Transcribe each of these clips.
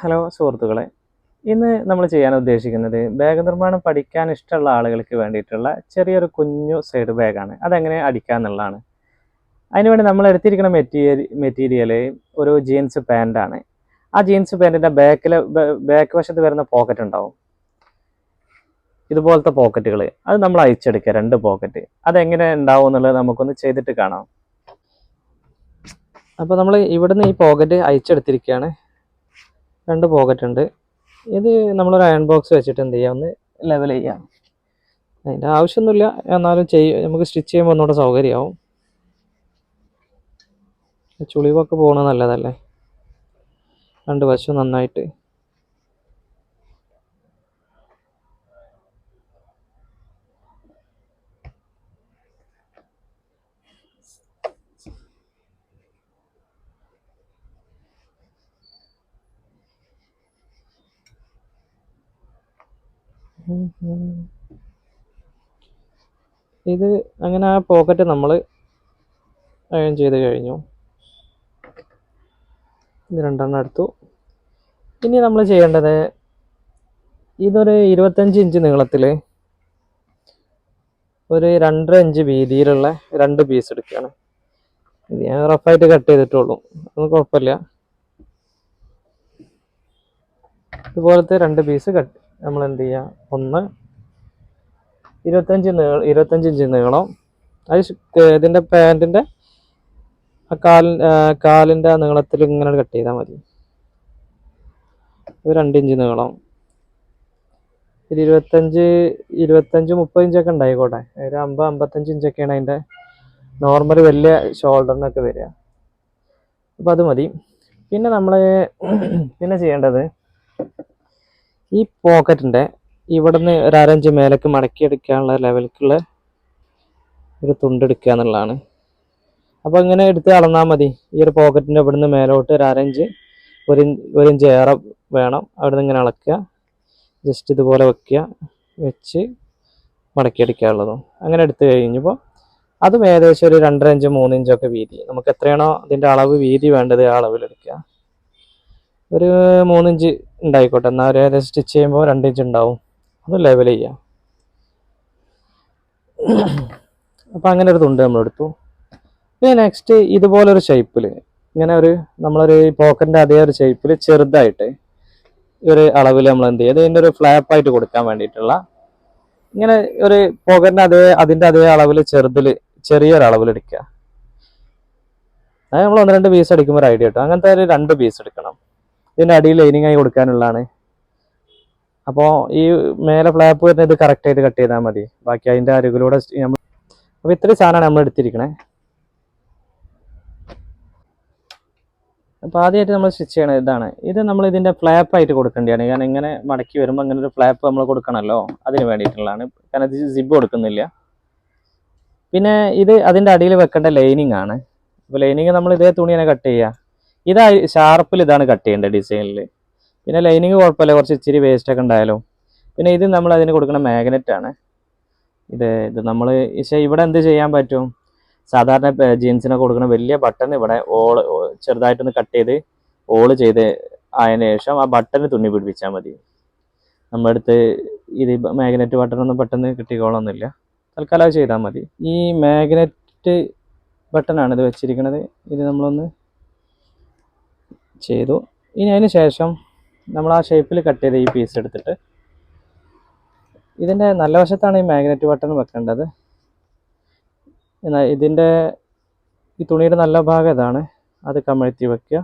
Hello സുഹൃത്തുക്കളെ. ഇന്ന് നമ്മൾ ചെയ്യാൻ ഉദ്ദേശിക്കുന്നത് ബാഗ് നിർമ്മാണം പഠിക്കാൻ ഇഷ്ടമുള്ള ആളുകൾക്ക് വേണ്ടിയിട്ടുള്ള ചെറിയൊരു കുഞ്ഞു സൈഡ് ബാഗാണ്. അതെങ്ങനെ അടിക്കുക എന്നുള്ളതാണ്. അതിനുവേണ്ടി നമ്മൾ എടുത്തിരിക്കുന്ന മെറ്റീരിയൽ മെറ്റീരിയൽ ഒരു ജീൻസ് പാന്റാണ് ആ ജീൻസ് പാന്റിന്റെ ബാക്കിൽ ബാക്ക് വശത്ത് വരുന്ന പോക്കറ്റ് ഉണ്ടാവും. ഇതുപോലത്തെ പോക്കറ്റുകൾ അത് നമ്മൾ അയച്ചെടുക്കുക രണ്ട് പോക്കറ്റ്. അതെങ്ങനെ ഉണ്ടാവും എന്നുള്ളത് നമുക്കൊന്ന് ചെയ്തിട്ട് കാണാം. അപ്പോൾ നമ്മൾ ഇവിടുന്ന് ഈ പോക്കറ്റ് അയച്ചെടുത്തിരിക്കുകയാണ് രണ്ട് പോക്കറ്റ് ഉണ്ട്. ഇത് നമ്മളൊരു അയൺ ബോക്സ് വെച്ചിട്ട് എന്ത് ചെയ്യാം? ഒന്ന് ലെവൽ ചെയ്യാം. അതിന്റെ ആവശ്യമൊന്നുമില്ല. എന്നാലും ചെയ്യ നമുക്ക് സ്റ്റിച്ച് ചെയ്യുമ്പോൾ ഒന്നുകൂടെ സൗകര്യമാവും. ചുളിവൊക്കെ പോകണത് നല്ലതല്ലേ? രണ്ട് വശം നന്നായിട്ട്. ഇത് അങ്ങനെ ആ പോക്കറ്റ് നമ്മൾ അയൺ ചെയ്ത് കഴിഞ്ഞു. ഇത് രണ്ടെണ്ണം എടുത്തു. ഇനി നമ്മൾ ചെയ്യേണ്ടത് ഇതൊരു ഇരുപത്തഞ്ച് ഇഞ്ച് നീളത്തിൽ ഒരു രണ്ടര ഇഞ്ച് വീതിയിലുള്ള രണ്ട് പീസ് എടുക്കുകയാണ്. ഇത് ഞാൻ റഫായിട്ട് കട്ട് ചെയ്തിട്ടുള്ളൂ. അത് കുഴപ്പമില്ല. ഇതുപോലത്തെ രണ്ട് പീസ് കട്ട് നമ്മൾ എന്ത് ചെയ്യുക ഒന്ന് ഇരുപത്തഞ്ച് നീ ഇരുപത്തഞ്ച് ഇഞ്ച് നീളം. അത് ഇതിന്റെ പാന്റിന്റെ ആ കാലി കാലിന്റെ നീളത്തിൽ ഇങ്ങനെ കട്ട് ചെയ്താൽ മതി. ഇത് രണ്ട് ഇഞ്ച് നീളം. ഒരു ഇരുപത്തഞ്ച് ഇരുപത്തഞ്ച് മുപ്പത് ഇഞ്ചൊക്കെ ഉണ്ടായിക്കോട്ടെ. ഒരു അമ്പത് അമ്പത്തഞ്ച് ഇഞ്ചൊക്കെയാണ് അതിന്റെ നോർമൽ വലിയ ഷോൾഡറിനൊക്കെ വരിക. അപ്പോൾ അത് മതി. പിന്നെ നമ്മൾ പിന്നെ ചെയ്യേണ്ടത് ഈ പോക്കറ്റിന്റെ ഇവിടുന്ന് ഒരു അരഞ്ച് മേലേക്ക് മടക്കി എടുക്കാനുള്ള ലെവലിക്കുള്ള ഒരു തുണ്ടെടുക്കുക എന്നുള്ളതാണ്. അപ്പോൾ ഇങ്ങനെ എടുത്ത് അളന്നാൽ മതി. ഈ ഒരു പോക്കറ്റിന്റെ ഇവിടുന്ന് മേലോട്ട് ഒരു അരഞ്ച് ഒരു ഒരു ഇഞ്ച് ഏറെ വേണം. അവിടുന്ന് ഇങ്ങനെ അളക്കുക. ജസ്റ്റ് ഇതുപോലെ വെക്കുക. വെച്ച് മടക്കി എടുക്കാനുള്ളതും. അങ്ങനെ എടുത്തു കഴിഞ്ഞപ്പോൾ അതും ഏകദേശം ഒരു രണ്ടര ഇഞ്ച് മൂന്ന് ഇഞ്ചൊക്കെ വീതി. നമുക്ക് എത്രയാണോ അതിന്റെ അളവ് വീതി വേണ്ടത് ആ അളവിലെടുക്കുക ഒരു മൂന്നിഞ്ച് ഉണ്ടായിക്കോട്ടെ. എന്നാൽ ഒരു ഏകദേശം സ്റ്റിച്ച് ചെയ്യുമ്പോൾ രണ്ട് ഇഞ്ച് ഉണ്ടാവും. അത് ലെവൽ ചെയ്യാം. അപ്പോൾ അങ്ങനെ ഒരു തുണ്ട് നമ്മളെടുത്തു പിന്നെ നെക്സ്റ്റ് ഇതുപോലൊരു ഷേപ്പിൽ ഇങ്ങനെ ഒരു നമ്മളൊരു പോക്കറ്റിന്റെ അതേ ഒരു ഷേപ്പിൽ ചെറുതായിട്ട് ഒരു അളവിൽ നമ്മൾ എന്ത് ചെയ്യും ഇതിന്റെ ഒരു ഫ്ലാപ്പായിട്ട് കൊടുക്കാൻ വേണ്ടിയിട്ടുള്ള ഇങ്ങനെ ഒരു പോക്കറ്റിന്റെ അതേ അതിന്റെ അതേ അളവിൽ ചെറുതിൽ ചെറിയൊരു അളവിൽ എടുക്കുക. അത് നമ്മൾ ഒന്ന് രണ്ട് പീസ് എടുക്കുമ്പോൾ ഒരു ഐഡിയ കിട്ടും. അങ്ങനത്തെ ഒരു രണ്ട് പീസ് എടുക്കണം. ഇതിന്റെ അടിയിൽ ലൈനിങ് ആയി കൊടുക്കാനുള്ളതാണ്. അപ്പോൾ ഈ മേലെ ഫ്ലാപ്പ് വരുന്നത് ഇത് കറക്റ്റ് ആയിട്ട് കട്ട് ചെയ്താൽ മതി. ബാക്കി അതിന്റെ അരികിലൂടെ നമ്മൾ അപ്പോൾ ഇത്രയും സാധനമാണ് നമ്മൾ എടുത്തിരിക്കണേ. അപ്പോൾ ആദ്യമായിട്ട് നമ്മൾ സ്റ്റിച്ച് ചെയ്യണത് ഇതാണ്. ഇത് നമ്മൾ ഇതിന്റെ ഫ്ലാപ്പ് ആയിട്ട് കൊടുക്കേണ്ടതാണ് കാരണം ഇങ്ങനെ മടക്കി വരുമ്പോൾ അങ്ങനെ ഒരു ഫ്ലാപ്പ് നമ്മൾ കൊടുക്കണമല്ലോ അതിന് വേണ്ടിയിട്ടുള്ളതാണ്. കാരണം ഇത് സിബ് കൊടുക്കുന്നില്ല. പിന്നെ ഇത് അതിന്റെ അടിയിൽ വെക്കേണ്ട ലൈനിങ് ആണ്. അപ്പോൾ ലൈനിങ് നമ്മൾ ഇതേ തുണി തന്നെ കട്ട് ചെയ്യുക ഇത് ഷാർപ്പിൽ ഇതാണ് കട്ട് ചെയ്യേണ്ടത് ഡിസൈനിൽ പിന്നെ ലൈനിങ് കുഴപ്പമില്ല കുറച്ച് ഇച്ചിരി വേസ്റ്റ് ഒക്കെ ഉണ്ടായാലും. പിന്നെ ഇത് നമ്മൾ അതിന് കൊടുക്കുന്ന മാഗ്നറ്റ് ആണ്. ഇത് ഇത് നമ്മൾ പക്ഷേ ഇവിടെ എന്ത് ചെയ്യാൻ പറ്റും? സാധാരണ ജീൻസിനൊക്കെ കൊടുക്കുന്ന വലിയ ബട്ടൺ ഇവിടെ ഓൾ ചെറുതായിട്ടൊന്ന് കട്ട് ചെയ്ത് ഓൾ ചെയ്ത് ആയതിനു ശേഷം ആ ബട്ടൺ തുന്നി പിടിപ്പിച്ചാൽ മതി. നമ്മുടെ അടുത്ത് ഇത് മാഗ്നറ്റ് ബട്ടൺ ഒന്നും പെട്ടെന്ന് കിട്ടിക്കോളൊന്നുമില്ല തൽക്കാലം ചെയ്താൽ മതി. ഈ മാഗ്നറ്റ് ബട്ടണാണ് ഇത് വെച്ചിരിക്കുന്നത് ഇത് നമ്മളൊന്ന് ചെയ്തു. ഇനി അതിന് ശേഷം നമ്മൾ ആ ഷേപ്പിൽ കട്ട് ചെയ്ത ഈ പീസ് എടുത്തിട്ട് ഇതിന്റെ നല്ല വശത്താണ് ഈ മാഗ്നറ്റ് ബട്ടൺ വെക്കേണ്ടത്. എന്നാൽ ഇതിന്റെ ഈ തുണിയുടെ നല്ല ഭാഗം ഇതാണ്. അത് കമഴ്ത്തി വെക്കുക.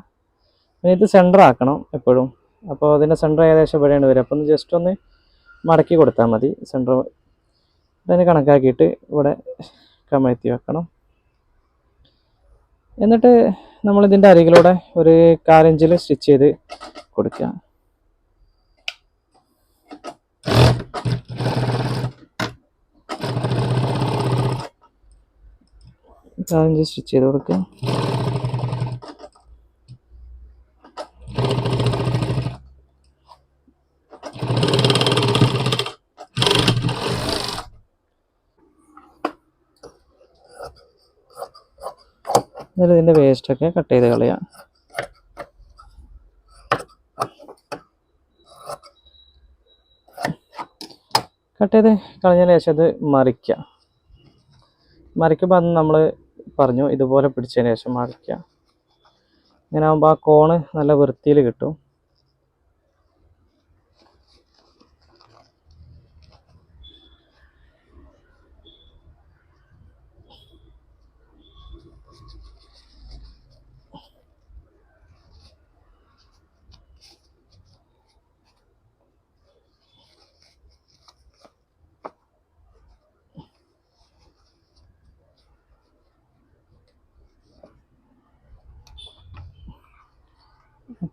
പിന്നെ ഇത് സെന്റർ ആക്കണം എപ്പോഴും. അപ്പോൾ അതിന്റെ സെന്റർ ഏകദേശം ഇവിടെയാണ് വരിക. ഒന്ന് ജസ്റ്റ് ഒന്ന് മടക്കി കൊടുത്താൽ മതി. സെന്റർ അതിന് കണക്കാക്കിയിട്ട് ഇവിടെ കമഴ്ത്തി വെക്കണം. എന്നിട്ട് നമ്മൾ ഇതിന്റെ അരികിലൂടെ ഒരു കാലിഞ്ചിൽ സ്റ്റിച്ച് ചെയ്ത് കൊടുക്കുക. കാലിഞ്ച് സ്റ്റിച്ച് ചെയ്ത് കൊടുക്കുക. എന്നിട്ട് ഇതിന്റെ വേസ്റ്റൊക്കെ കട്ട് ചെയ്ത് കളയാം. കട്ട് ചെയ്ത് കളഞ്ഞതിന് ശേഷം അത് മറിക്കുക മറിക്കുമ്പോൾ അന്ന് നമ്മൾ പറഞ്ഞു ഇതുപോലെ പിടിച്ചതിന് ശേഷം മറിക്കുക ഇങ്ങനെ ആകുമ്പോൾ ആ കോണ് നല്ല വൃത്തിയിൽ കിട്ടും.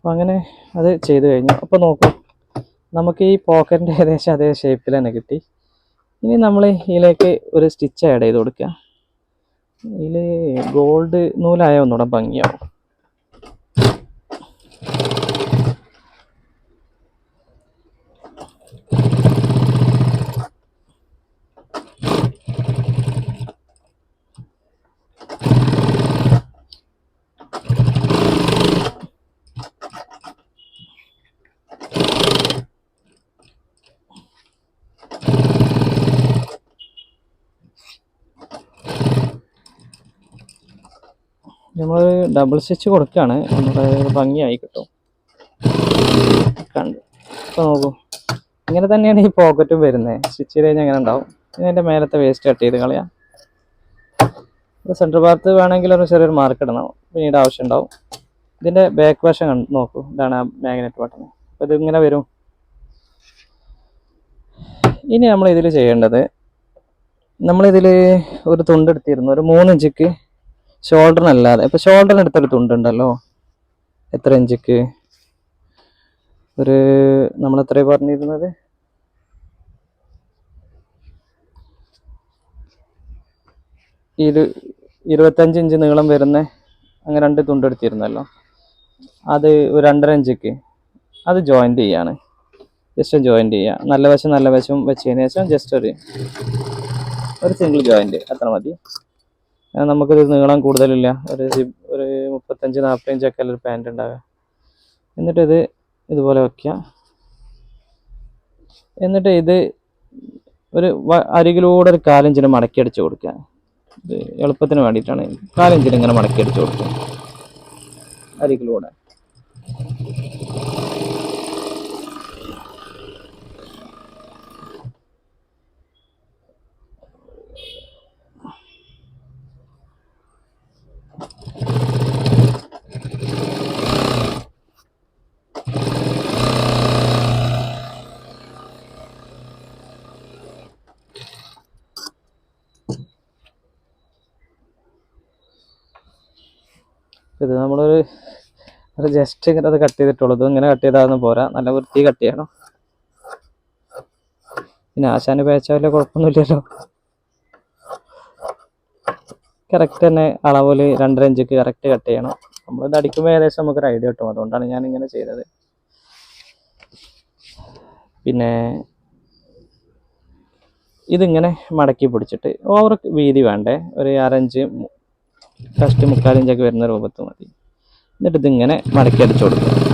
അപ്പം അങ്ങനെ അത് ചെയ്ത് കഴിഞ്ഞു. അപ്പോൾ നോക്കൂ നമുക്ക് ഈ പോക്കറ്റിന്റെ ഏകദേശം അതേ ഷേപ്പിൽ തന്നെ കിട്ടി. ഇനി നമ്മൾ ഇതിലേക്ക് ഒരു സ്റ്റിച്ച് ആഡ് ചെയ്ത് കൊടുക്കുക ഇതിൽ ഗോൾഡ് നൂലായ ഒന്നുകൂടെ ഭംഗിയാവും. നമ്മൾ ഡബിൾ സ്റ്റിച്ച് കൊടുക്കുകയാണ് നമ്മുടെ ഭംഗിയായി കിട്ടും. കണ്ട്. ഇപ്പോൾ നോക്കൂ. ഇങ്ങനെ തന്നെയാണ് ഈ പോക്കറ്റും വരുന്നത് സ്റ്റിച്ച് ചെയ്ത് കഴിഞ്ഞാൽ അങ്ങനെ ഉണ്ടാവും. ഇനി അതിന്റെ മേലത്തെ വേസ്റ്റ് കട്ട് ചെയ്ത് കളയാം. സെന്റർ ഭാഗത്ത് വേണമെങ്കിൽ ഒരു ചെറിയൊരു മാർക്ക് ഇടണം. പിന്നീട് ആവശ്യം ഉണ്ടാവും. ഇതിന്റെ ബാക്ക് വശം കണ്ട് നോക്കൂ. ഇതാണ് ആ മാഗ്നറ്റ് ബട്ടൺ അപ്പോൾ ഇതിങ്ങനെ വരും. ഇനി നമ്മൾ ഇതിൽ ചെയ്യേണ്ടത് നമ്മളിതിൽ ഒരു തുണ്ടെടുത്തിരുന്നു ഒരു മൂന്ന് ഇഞ്ചിക്ക് ഷോൾഡറിനല്ലാതെ. ഇപ്പം ഷോൾഡറിന് അടുത്തൊരു തുണ്ടുണ്ടല്ലോ? എത്ര ഇഞ്ചിക്ക്? ഒരു നമ്മൾ എത്ര പറഞ്ഞിരുന്നത്? ഇരു ഇരുപത്തഞ്ച് ഇഞ്ച് നീളം വരുന്ന അങ്ങനെ രണ്ട് തുണ്ടെടുത്തിരുന്നല്ലോ അത് ഒരു രണ്ടര ഇഞ്ചിക്ക്. അത് ജോയിന്റ് ചെയ്യാണ്. ജസ്റ്റ് ജോയിന്റ് ചെയ്യുക നല്ല വശം നല്ല വശം വെച്ചതിന് ശേഷം ജസ്റ്റ് ഒരു ഒരു സിംഗിൾ ജോയിന്റ് അത്ര മതി. നമുക്കൊരു നീളം കൂടുതലില്ല. ഒരു ഒരു മുപ്പത്തഞ്ച് നാൽപ്പത്തഞ്ച് ഒക്കെ ഒരു പാന്റ് ഉണ്ടാവുക. എന്നിട്ടിത് ഇത് ഇതുപോലെ വയ്ക്കുക എന്നിട്ട് ഇത് ഒരു അരികിലൂടെ ഒരു കാലഞ്ചിന് മടക്കി അടിച്ച് കൊടുക്കുക. ഇത് എളുപ്പത്തിന് വേണ്ടിയിട്ടാണ്. കാലഞ്ചിന് ഇങ്ങനെ മടക്കി അടിച്ച് കൊടുക്കുക. അരികിലൂടെ. ഇത് നമ്മളൊരു ഒരു ജസ്റ്റ് ഇങ്ങനെ അത് കട്ട് ചെയ്തിട്ടുള്ളൂ. ഇത് ഇങ്ങനെ കട്ട് ചെയ്താൽ പോരാ. നല്ല വൃത്തി കട്ട് ചെയ്യണം. പിന്നെ ആശാന് പേച്ചാവില്ല കുഴപ്പമൊന്നുമില്ലല്ലോ. കറക്റ്റ് തന്നെ അളവിൽ രണ്ടര ഇഞ്ചിക്ക് കറക്റ്റ് കട്ട് ചെയ്യണം. നമ്മളിത് അടിക്കുമ്പോൾ ഏകദേശം നമുക്കൊരു ഐഡിയ കിട്ടും. അതുകൊണ്ടാണ് ഞാൻ ഇങ്ങനെ ചെയ്തത്. പിന്നെ ഇതിങ്ങനെ മടക്കി പിടിച്ചിട്ട് ഓവർ വീതി വേണ്ടേ? ഒരു അരഞ്ച് ഫസ്റ്റ് മുക്കാലിഞ്ചൊക്കെ വരുന്ന രൂപത്ത് മതി. എന്നിട്ട് ഇതിങ്ങനെ മടക്കി അടിച്ചു കൊടുക്കുക.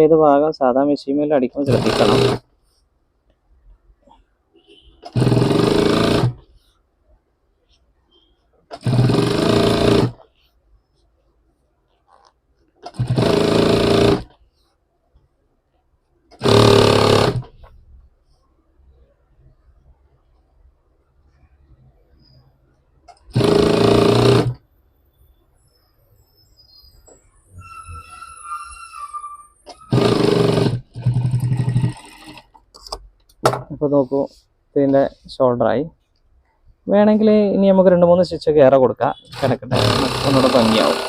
ചെയ്ത ഭാഗം സാധാ മെഷീൻ അടിക്കുമ്പോൾ ശ്രദ്ധിക്കണം. അപ്പോൾ നോക്കൂ ഇതിന്റെ ഷോൾഡറായി വേണമെങ്കിൽ ഇനി നമുക്ക് രണ്ട് മൂന്ന് സ്റ്റിച്ചൊക്കെ ഏറെ കൊടുക്കാം. കിടക്കട്ടെ ഒന്നുകൂടെ ഭംഗിയാവും.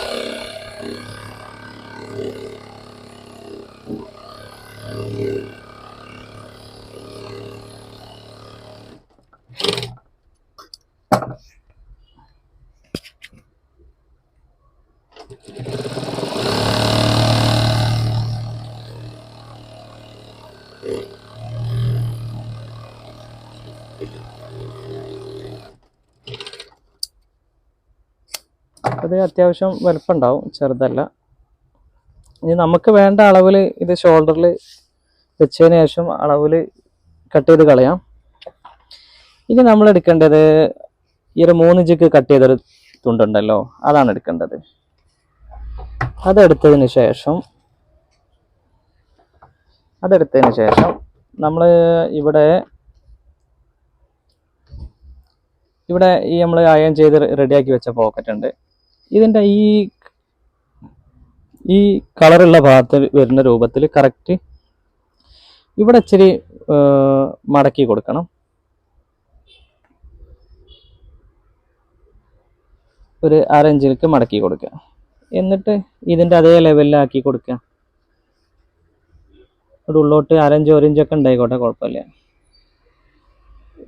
അത് അത്യാവശ്യം വലുപ്പമുണ്ടാവും ചെറുതല്ല. ഇനി നമുക്ക് വേണ്ട അളവിൽ ഇത് ഷോൾഡറിൽ വെച്ചതിന് ശേഷം അളവിൽ കട്ട് ചെയ്ത് കളയാം. ഇനി നമ്മൾ എടുക്കേണ്ടത് ഈ ഒരു മൂന്ന് ഇഞ്ചിക്ക് കട്ട് ചെയ്തൊരു തുണ്ടുണ്ടല്ലോ അതാണ് എടുക്കേണ്ടത്. അതെടുത്തതിന് ശേഷം അതെടുത്തതിന് ശേഷം നമ്മൾ ഇവിടെ ഇവിടെ ഈ നമ്മൾ അയൺ ചെയ്ത് റെഡിയാക്കി വെച്ച പോക്കറ്റ് ഉണ്ട് ഇതിന്റെ ഈ ഈ കളറുള്ള ഭാഗത്ത് വരുന്ന രൂപത്തിൽ കറക്റ്റ് ഇവിടെ ഇച്ചിരി മടക്കി കൊടുക്കണം. ഒരു അരഞ്ചിലേക്ക് മടക്കി കൊടുക്കുക. എന്നിട്ട് ഇതിന്റെ അതേ ലെവലിലാക്കി കൊടുക്കുക. ഒരു ഉള്ളോട്ട് അരഞ്ച് ഒരഞ്ചൊക്കെ ഉണ്ടായിക്കോട്ടെ കുഴപ്പമില്ല.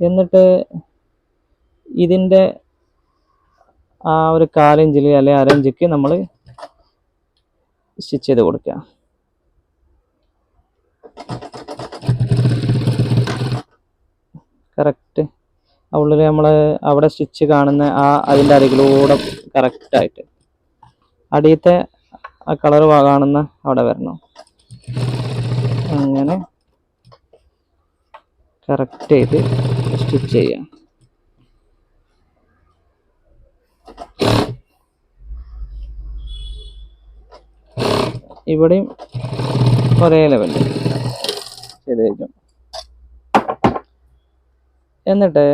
എന്നിട്ട് ഇതിന്റെ ആ ഒരു കാലിഞ്ചിൽ അല്ലെ അരഞ്ചിക്ക് നമ്മൾ സ്റ്റിച്ച് ചെയ്ത് കൊടുക്കുക കറക്റ്റ്. ഉള്ളിൽ നമ്മൾ അവിടെ സ്റ്റിച്ച് കാണുന്ന ആ അതിന്റെ അരികിലൂടെ കറക്റ്റായിട്ട് അടിയത്തെ ആ കളർ കാണുന്ന അവിടെ വരണം. അങ്ങനെ കറക്റ്റ് ചെയ്ത് സ്റ്റിച്ച് ചെയ്യാം. ഇവിടെയും ഒരേ ലെവലിൽ ചെയ്ത് കഴിഞ്ഞു എന്നിട്ട്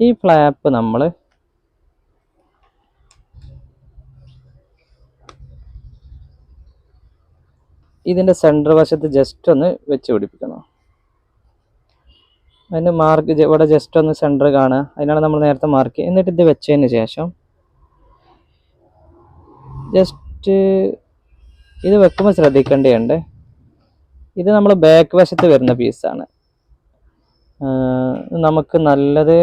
ഈ ഫ്ലാപ്പ് നമ്മൾ ഇതിന്റെ സെന്റർ വശത്ത് ജസ്റ്റ് ഒന്ന് വെച്ച് പിടിപ്പിക്കണം. അതിന് മാർക്ക് ഇവിടെ ജസ്റ്റ് ഒന്ന് സെന്റർ കാണുക. അതിനാണ് നമ്മൾ നേരത്തെ മാർക്ക് എന്നിട്ട് ഇത് വെച്ചതിന് ശേഷം ജസ്റ്റ് ഇത് വെക്കുമ്പോൾ ശ്രദ്ധിക്കേണ്ടതുണ്ട്. ഇത് നമ്മൾ ബാക്ക് വശത്ത് വരുന്ന പീസാണ് നമുക്ക് നല്ലത്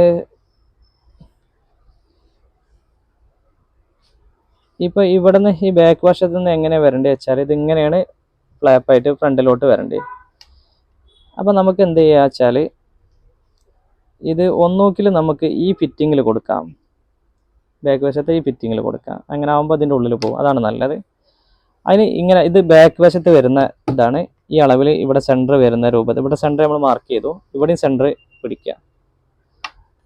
ഇപ്പോൾ ഇവിടെ നിന്ന് ഈ ബാക്ക് വശത്ത് നിന്ന് എങ്ങനെ വരേണ്ടത് വെച്ചാൽ ഇതിങ്ങനെയാണ് ഫ്ലാപ്പായിട്ട് ഫ്രണ്ടിലോട്ട് വരേണ്ടത് അപ്പോൾ നമുക്ക് എന്ത് ചെയ്യുക വെച്ചാൽ ഇത് ഒന്നൂക്കിൽ നമുക്ക് ഈ ഫിറ്റിങ്ങിൽ കൊടുക്കാം. ബാക്ക് വശത്ത് ഈ ഫിറ്റിങ്ങിൽ കൊടുക്കാം. അങ്ങനെ ആകുമ്പോൾ അതിന്റെ ഉള്ളിൽ പോകും. അതാണ് നല്ലത്. അതിന് ഇങ്ങനെ ഇത് ബാക്ക് വശത്ത് വരുന്ന ഇതാണ്. ഈ അളവിൽ ഇവിടെ സെന്റർ വരുന്ന രൂപത്തിൽ ഇവിടെ സെന്റർ നമ്മൾ മാർക്ക് ചെയ്തു. ഇവിടെയും സെന്റർ പിടിക്കുക.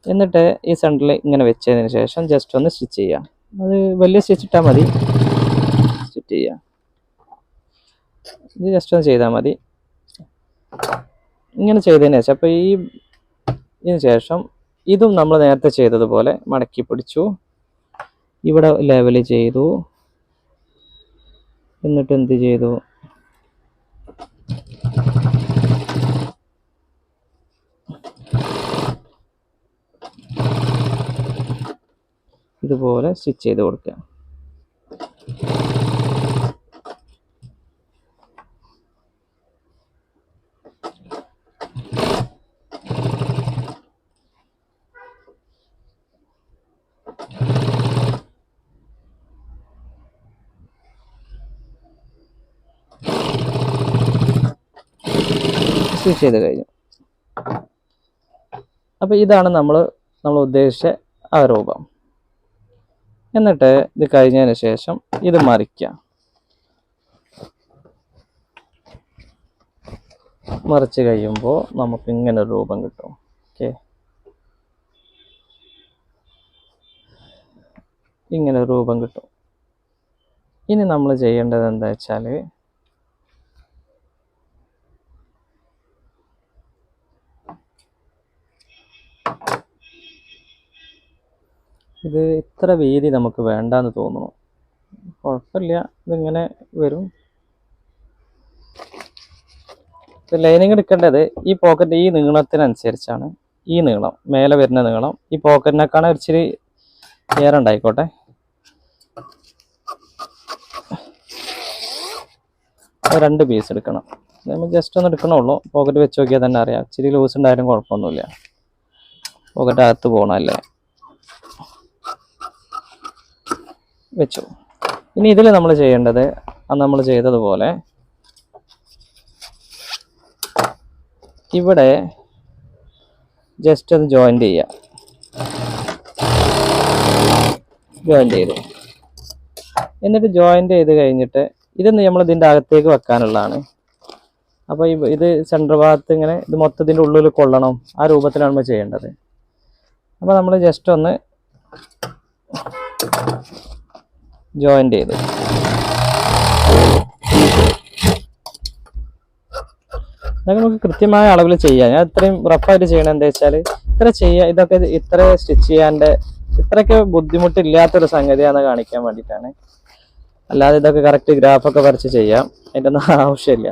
എന്നിട്ട് ഈ സെന്ററിൽ ഇങ്ങനെ വെച്ചതിന് ശേഷം ജസ്റ്റ് ഒന്ന് സ്റ്റിച്ച് ചെയ്യുക. അത് വലിയ സ്റ്റിച്ച് ഇട്ടാൽ മതി. സ്റ്റിച്ച് ചെയ്യുക. ഇത് ജസ്റ്റ് ഒന്ന് ചെയ്താൽ മതി. ഇങ്ങനെ ചെയ്തതിന് ശേഷം അപ്പോൾ ഈ ശേഷം ഇതും നമ്മൾ നേരത്തെ ചെയ്തതുപോലെ മടക്കി പിടിച്ചു. ഇവിടെ ലെവൽ ചെയ്തു. എന്നിട്ട് എന്ത് ചെയ്തു? ഇതുപോലെ സ്റ്റിച്ച് ചെയ്ത് കൊടുക്കുക. സ്റ്റിച്ച് ചെയ്ത് കഴിഞ്ഞു. അപ്പോൾ ഇതാണ് നമ്മൾ നമ്മൾ ഉദ്ദേശിച്ച ആ രൂപം. എന്നിട്ട് ഇത് കഴിഞ്ഞതിന് ശേഷം ഇത് മറിക്കുക. മറിച്ച് കഴിയുമ്പോൾ നമുക്ക് ഇങ്ങനെ ഒരു രൂപം കിട്ടും. ഓക്കെ ഇങ്ങനെ രൂപം കിട്ടും. ഇനി നമ്മൾ ചെയ്യേണ്ടത് എന്താ വെച്ചാൽ ഇത് ഇത്ര വീതി നമുക്ക് വേണ്ടാന്ന് തോന്നുന്നു. കുഴപ്പമില്ല ഇതിങ്ങനെ വരും. ലൈനിങ് എടുക്കേണ്ടത് ഈ പോക്കറ്റ് ഈ നീളത്തിനനുസരിച്ചാണ്. ഈ നീളം മേലെ വരുന്ന നീളം. ഈ പോക്കറ്റിനേക്കാണ് ഇച്ചിരി ഏറെ ഉണ്ടായിക്കോട്ടെ. രണ്ട് പീസ് എടുക്കണം. നമ്മൾ ജസ്റ്റ് ഒന്ന് എടുക്കണുള്ളൂ പോക്കറ്റ് വെച്ച് നോക്കിയാൽ തന്നെ അറിയാം. ഇച്ചിരി ലൂസ് ഉണ്ടായാലും കുഴപ്പമൊന്നുമില്ല. പോക്കറ്റ് അകത്ത് പോകണമല്ലേ വെച്ചു. ഇനി ഇതിൽ നമ്മൾ ചെയ്യേണ്ടത് അന്ന് നമ്മൾ ചെയ്തതുപോലെ ഇവിടെ ജസ്റ്റ് ഒന്ന് ജോയിന്റ് ചെയ്യാം ജോയിന്റ് ചെയ്തു. എന്നിട്ട് ജോയിന്റ് ചെയ്ത് കഴിഞ്ഞിട്ട് ഇതൊന്ന് നമ്മൾ ഇതിന്റെ അകത്തേക്ക് വെക്കാനുള്ളതാണ്. അപ്പോൾ ഇത് സെന്റർ ഭാഗത്ത് ഇങ്ങനെ ഇത് മൊത്തത്തിന്റെ ഉള്ളിൽ കൊള്ളണം. ആ രൂപത്തിലാണ് നമ്മൾ ചെയ്യേണ്ടത്. അപ്പോൾ നമ്മൾ ജസ്റ്റ് ഒന്ന് ജോയിന്റ് ചെയ്ത്. അതൊക്കെ നമുക്ക് കൃത്യമായ അളവിൽ ചെയ്യാം. ഞാൻ ഇത്രയും റഫായിട്ട് ചെയ്യണത് എന്താ വെച്ചാൽ ഇത്ര ചെയ്യാൻ ഇതൊക്കെ ഇത്ര സ്റ്റിച്ച് ചെയ്യാന്റെ ഇത്രയൊക്കെ ബുദ്ധിമുട്ടില്ലാത്തൊരു സംഗതിയാണെന്ന് കാണിക്കാൻ വേണ്ടിയിട്ടാണ്. അല്ലാതെ ഇതൊക്കെ കറക്റ്റ് ഗ്രാഫൊക്കെ വരച്ച് ചെയ്യാം. അതിന്റെ ഒന്നും ആവശ്യമില്ല.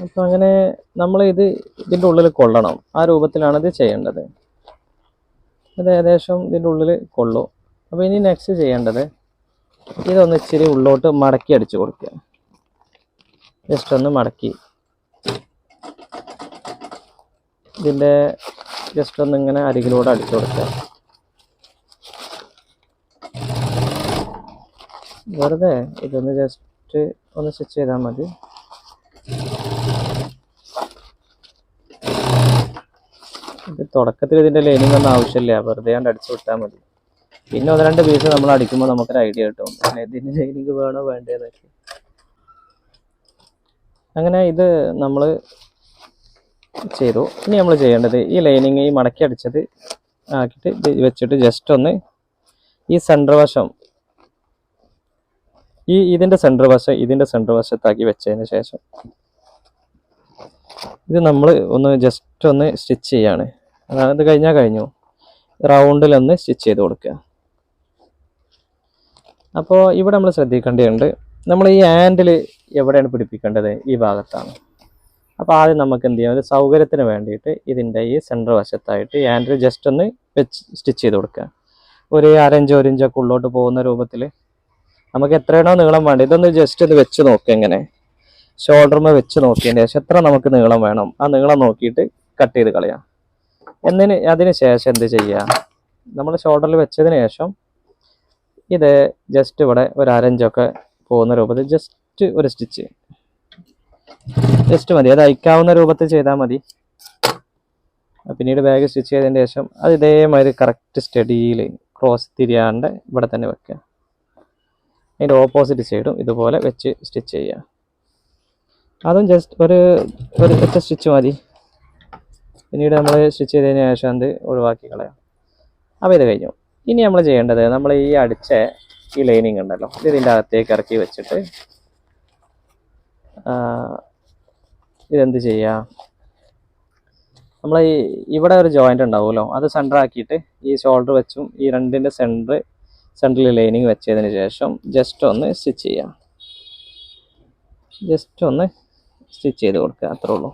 അപ്പം അങ്ങനെ നമ്മൾ ഇത് ഇതിന്റെ ഉള്ളിൽ കൊള്ളണം. ആ രൂപത്തിലാണ് ഇത് ചെയ്യേണ്ടത്. ഇത് ഏകദേശം ഇതിന്റെ ഉള്ളിൽ കൊള്ളു. അപ്പോൾ ഇനി നെക്സ്റ്റ് ചെയ്യേണ്ടത് ഇതൊന്ന് ഇച്ചിരി ഉള്ളോട്ട് മടക്കി അടിച്ചു കൊടുക്കുക. ജസ്റ്റ് ഒന്ന് മടക്കി. ഇതിന്റെ ജസ്റ്റ് ഒന്ന് ഇങ്ങനെ അരികിലൂടെ അടിച്ചു കൊടുക്കുക. വെറുതെ ഇതൊന്ന് ജസ്റ്റ് ഒന്ന് സ്റ്റിച്ച് ചെയ്താൽ മതി ഇത് തുടക്കത്തിൽ ഇതിന്റെ ലൈനിങ് ഒന്നും ആവശ്യമില്ല. വെറുതെ കണ്ട് അടിച്ചു വിട്ടാൽ മതി. പിന്നെ ഒന്ന് രണ്ട് പീസ് നമ്മൾ അടിക്കുമ്പോൾ നമുക്കൊരു ഐഡിയ കിട്ടും. ഇതിന് ലൈനിങ് വേണോ വേണ്ടതെന്നൊക്കെ അങ്ങനെ ഇത് നമ്മൾ ചെയ്തു. ഇനി നമ്മൾ ചെയ്യേണ്ടത് ഈ ലൈനിങ് ഈ മടക്കി അടിച്ചത് ആക്കിയിട്ട് വെച്ചിട്ട് ജസ്റ്റ് ഒന്ന് ഈ സെന്റർ വശം ഈ ഇതിന്റെ സെന്റർ വശം ഇതിന്റെ സെന്റർ വശത്താക്കി വെച്ചതിന് ശേഷം ഇത് നമ്മൾ ഒന്ന് ജസ്റ്റ് ഒന്ന് സ്റ്റിച്ച് ചെയ്യാണ്. ഇത് കഴിഞ്ഞാൽ കഴിഞ്ഞു. റൗണ്ടിലൊന്ന് സ്റ്റിച്ച് ചെയ്ത് കൊടുക്കുക. അപ്പോൾ ഇവിടെ നമ്മൾ ശ്രദ്ധിക്കേണ്ടതുണ്ട് നമ്മൾ ഈ ഹാൻഡിൽ എവിടെയാണ് പിടിപ്പിക്കേണ്ടത്? ഈ ഭാഗത്താണ്. അപ്പോൾ ആദ്യം നമുക്ക് എന്ത് ചെയ്യാം ഒരു സൗകര്യത്തിന് വേണ്ടിയിട്ട് ഇതിന്റെ ഈ സെന്റർ വശത്തായിട്ട് ഈ ഹാൻഡിൽ ജസ്റ്റ് ഒന്ന് വെച്ച് സ്റ്റിച്ച് ചെയ്ത് കൊടുക്കുക. ഒരു അരഞ്ചോ ഒരു ഇഞ്ചൊക്കെ ഉള്ളോട്ട് പോകുന്ന രൂപത്തിൽ നമുക്ക് എത്രയാണോ നീളം വേണ്ടത് ഇതൊന്ന് ജസ്റ്റ് ഒന്ന് വെച്ച് നോക്കുക എങ്ങനെ ഷോൾഡർമ വെച്ച് നോക്കിയതിന്റെ ശേഷം എത്ര നമുക്ക് നീളം വേണം? ആ നീളം നോക്കിയിട്ട് കട്ട് ചെയ്ത് കളയാം. എന്നിന് അതിന് ശേഷം എന്ത് ചെയ്യുക? നമ്മൾ ഷോൾഡറിൽ വെച്ചതിന് ശേഷം ഇത് ജസ്റ്റ് ഇവിടെ ഒരു അരഞ്ചൊക്കെ പോകുന്ന രൂപത്തിൽ ജസ്റ്റ് ഒരു സ്റ്റിച്ച് ജസ്റ്റ് മതി. അത് അയക്കാവുന്ന രൂപത്തിൽ ചെയ്താൽ മതി. പിന്നീട് ബാഗ് സ്റ്റിച്ച് ചെയ്തതിന് ശേഷം അത് ഇതേമാതിരി കറക്റ്റ് സ്റ്റഡിയിൽ ക്രോസ് തിരിയാണ്ട് ഇവിടെ തന്നെ വെക്കുക. അതിന്റെ ഓപ്പോസിറ്റ് സൈഡും ഇതുപോലെ വെച്ച് സ്റ്റിച്ച് ചെയ്യുക. അതും ജസ്റ്റ് ഒരു ഒരു ഒറ്റ സ്റ്റിച്ച് മതി. പിന്നീട് നമ്മൾ സ്റ്റിച്ച് ചെയ്തതിന് ശേഷം അത് ഒഴിവാക്കി കളയാം. അപ്പോൾ ഇത് കഴിഞ്ഞു. ഇനി നമ്മൾ ചെയ്യേണ്ടത് നമ്മൾ ഈ അടിച്ച ഈ ലൈനിങ് ഉണ്ടല്ലോ ഇത് ഇതിന്റെ അകത്തേക്ക് ഇറക്കി വെച്ചിട്ട് ഇതെന്ത് ചെയ്യുക നമ്മൾ ഈ ഇവിടെ ഒരു ജോയിന്റ് ഉണ്ടാവുമല്ലോ അത് സെന്റർ ആക്കിയിട്ട് ഈ ഷോൾഡർ വെച്ചും ഈ രണ്ടിന്റെ സെന്റർ സെന്ററിൽ ലൈനിങ് വെച്ചതിന് ശേഷം ജസ്റ്റ് ഒന്ന് സ്റ്റിച്ച് ചെയ്യുക ജസ്റ്റ് ഒന്ന് സ്റ്റിച്ച് ചെയ്ത് കൊടുക്കുക അത്രേ ഉള്ളൂ.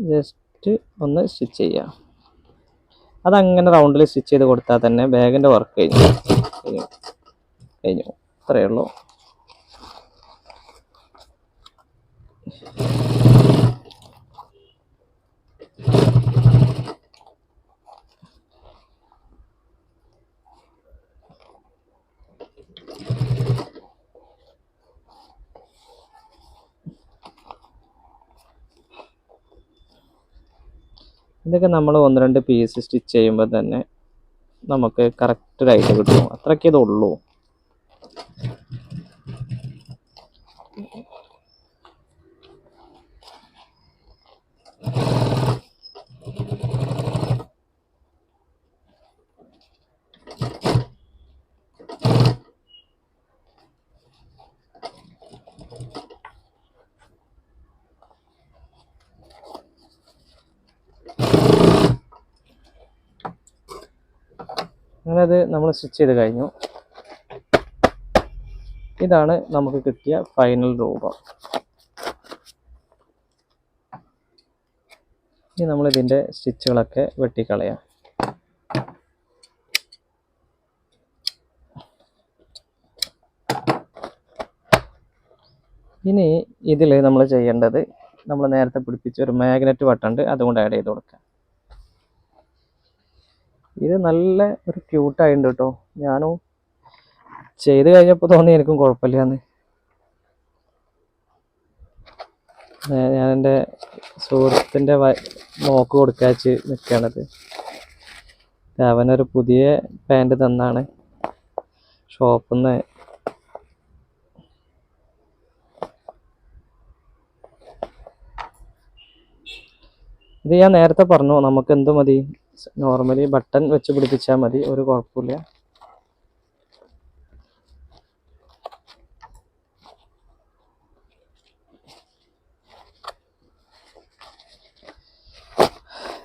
ജസ്റ്റ് ഒന്ന് സ്റ്റിച്ച് ചെയ്യുക അതങ്ങനെ റൗണ്ടിൽ സ്റ്റിച്ച് ചെയ്ത് കൊടുത്താൽ തന്നെ ബാഗിന്റെ വർക്ക് കഴിഞ്ഞു. കഴിഞ്ഞു. കഴിഞ്ഞു. അത്രയേ ഉള്ളൂ. ഇതൊക്കെ നമ്മൾ ഒന്ന് രണ്ട് പീസ് സ്റ്റിച്ച് ചെയ്യുമ്പോൾ തന്നെ നമുക്ക് കറക്റ്റ് ഒരു ഐഡിയ കിട്ടും. അത്രയ്ക്കേ ഇതുള്ളൂ. അത് നമ്മൾ സ്റ്റിച്ച് ചെയ്ത് കഴിഞ്ഞു. ഇതാണ് നമുക്ക് കിട്ടിയ ഫൈനൽ രൂപം. ഇനി നമ്മൾ ഇതിന്റെ സ്റ്റിച്ചുകളൊക്കെ വെട്ടിക്കളയാം. ഇനി ഇതിൽ നമ്മൾ ചെയ്യേണ്ടത് നമ്മൾ നേരത്തെ പിടിപ്പിച്ച ഒരു മാഗ്നറ്റ് വട്ടുണ്ട് അതുകൊണ്ട് ആഡ് ചെയ്ത് കൊടുക്കാം. ഇത് നല്ല ഒരു ക്യൂട്ടായിട്ടുണ്ട് കേട്ടോ ഞാനും ചെയ്ത് കഴിഞ്ഞപ്പോൾ തോന്നി എനിക്കും കുഴപ്പമില്ലാന്ന് ഞാൻ എന്റെ സുഹൃത്തിന്റെ മോക്ക് കൊടുക്കാച്ച് നിൽക്കണത് അവനൊരു പുതിയ പാന്റ് തന്നാണ്. ഷോപ്പിൽ നിന്ന് ഇത് ഞാൻ നേരത്തെ പറഞ്ഞു നമുക്ക് എന്ത് മതി? നോർമലി ബട്ടൺ വെച്ച് പിടിപ്പിച്ചാൽ മതി ഒരു കുഴപ്പമില്ല.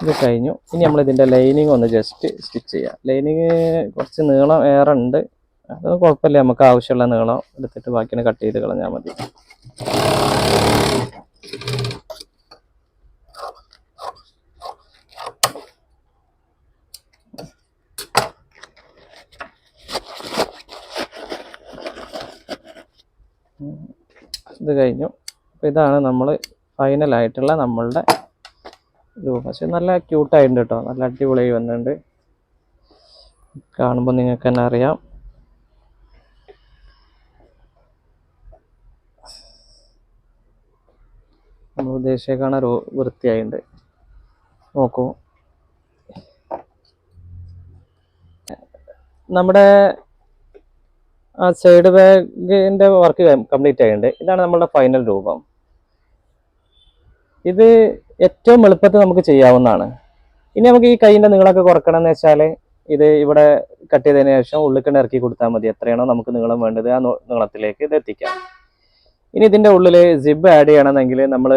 ഇത് കഴിഞ്ഞു. ഇനി നമ്മൾ ഇതിന്റെ ലൈനിങ് ഒന്ന് ജസ്റ്റ് സ്റ്റിച്ച് ചെയ്യാം. ലൈനിങ് കുറച്ച് നീളം ഏറെ ഉണ്ട് അത് കുഴപ്പമില്ല നമുക്ക് ആവശ്യമുള്ള നീളം എടുത്തിട്ട് ബാക്കിയാണ് കട്ട് ചെയ്ത് കളഞ്ഞാൽ മതി. ഇത് കഴിഞ്ഞു. അപ്പോൾ ഇതാണ് നമ്മൾ ഫൈനലായിട്ടുള്ള നമ്മളുടെ രൂപം. പക്ഷെ നല്ല ക്യൂട്ടായിട്ടുണ്ട് കേട്ടോ. നല്ല അടിപൊളിയായി വന്നിട്ടുണ്ട്. കാണുമ്പോൾ നിങ്ങൾക്ക് തന്നെ അറിയാം. നമ്മൾ ഉദ്ദേശിച്ചേക്കാണ് ഒരു വൃത്തിയായിട്ടുണ്ട്. നോക്കൂ. നമ്മുടെ ആ സൈഡ് ബാഗിന്റെ വർക്ക് കംപ്ലീറ്റ് ആയിട്ടുണ്ട്. ഇതാണ് നമ്മളുടെ ഫൈനൽ രൂപം. ഇത് ഏറ്റവും എളുപ്പത്തിൽ നമുക്ക് ചെയ്യാവുന്നതാണ്. ഇനി നമുക്ക് ഈ കൈയിന്റെ കുറക്കണം എന്ന് വെച്ചാൽ ഇത് ഇവിടെ കട്ട് ചെയ്തതിന് ശേഷം ഉള്ളിക്കണ്ട് ഇറക്കി കൊടുത്താൽ മതി. എത്രയാണോ നമുക്ക് നീളം വേണ്ടത് ആ നീളത്തിലേക്ക് ഇത് എത്തിക്കാം. ഇനി ഇതിന്റെ ഉള്ളിൽ ജിബ് ആഡ് ചെയ്യണമെന്നെങ്കിൽ നമ്മൾ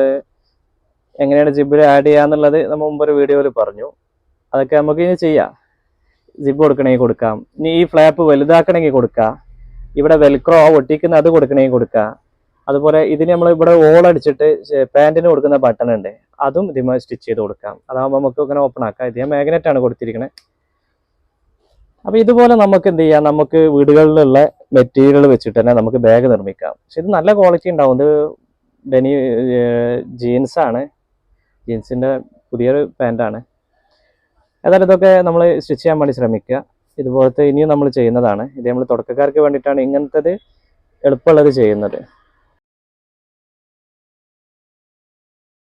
എങ്ങനെയാണ് ജിബിൽ ആഡ് ചെയ്യാന്നുള്ളത് നമ്മൾ മുമ്പൊരു വീഡിയോയിൽ പറഞ്ഞു. അതൊക്കെ നമുക്ക് ഇനി ചെയ്യാം. ജിബ് കൊടുക്കണമെങ്കിൽ കൊടുക്കാം. ഇനി ഈ ഫ്ലാപ്പ് വലുതാക്കണമെങ്കിൽ കൊടുക്കാം. ഇവിടെ വെൽക്രോ ഒട്ടിക്കുന്ന അത് കൊടുക്കണേ കൊടുക്കുക അതുപോലെ ഇതിന് നമ്മൾ ഇവിടെ ഓൾ അടിച്ചിട്ട് പാന്റിന് കൊടുക്കുന്ന ബട്ടൺ ഉണ്ട്. അതും ഇതിമ സ്റ്റിച്ച് ചെയ്ത് കൊടുക്കാം. അതാകുമ്പോൾ നമുക്ക് ഇങ്ങനെ ഓപ്പൺ ആക്കാം. ഇതിന് മാഗ്നറ്റ് ആണ് കൊടുത്തിരിക്കുന്നത് അപ്പോൾ ഇതുപോലെ നമുക്ക് എന്ത് ചെയ്യാം? നമുക്ക് വീടുകളിലുള്ള മെറ്റീരിയൽ വെച്ചിട്ട് തന്നെ നമുക്ക് ബാഗ് നിർമ്മിക്കാം. പക്ഷെ ഇത് നല്ല ക്വാളിറ്റി ഉണ്ടാവും. ഇത് ഡെനി ജീൻസാണ് ജീൻസിന്റെ പുതിയൊരു പാന്റാണ് ഏതായാലും ഇതൊക്കെ നമ്മൾ സ്റ്റിച്ച് ചെയ്യാൻ വേണ്ടി ശ്രമിക്കുക. ഇതുപോലത്തെ ഇനിയും നമ്മൾ ചെയ്യുന്നതാണ്. ഇത് നമ്മൾ തുടക്കക്കാർക്ക് വേണ്ടിയിട്ടാണ് ഇങ്ങനത്തത് എളുപ്പമുള്ളത് ചെയ്യുന്നത്.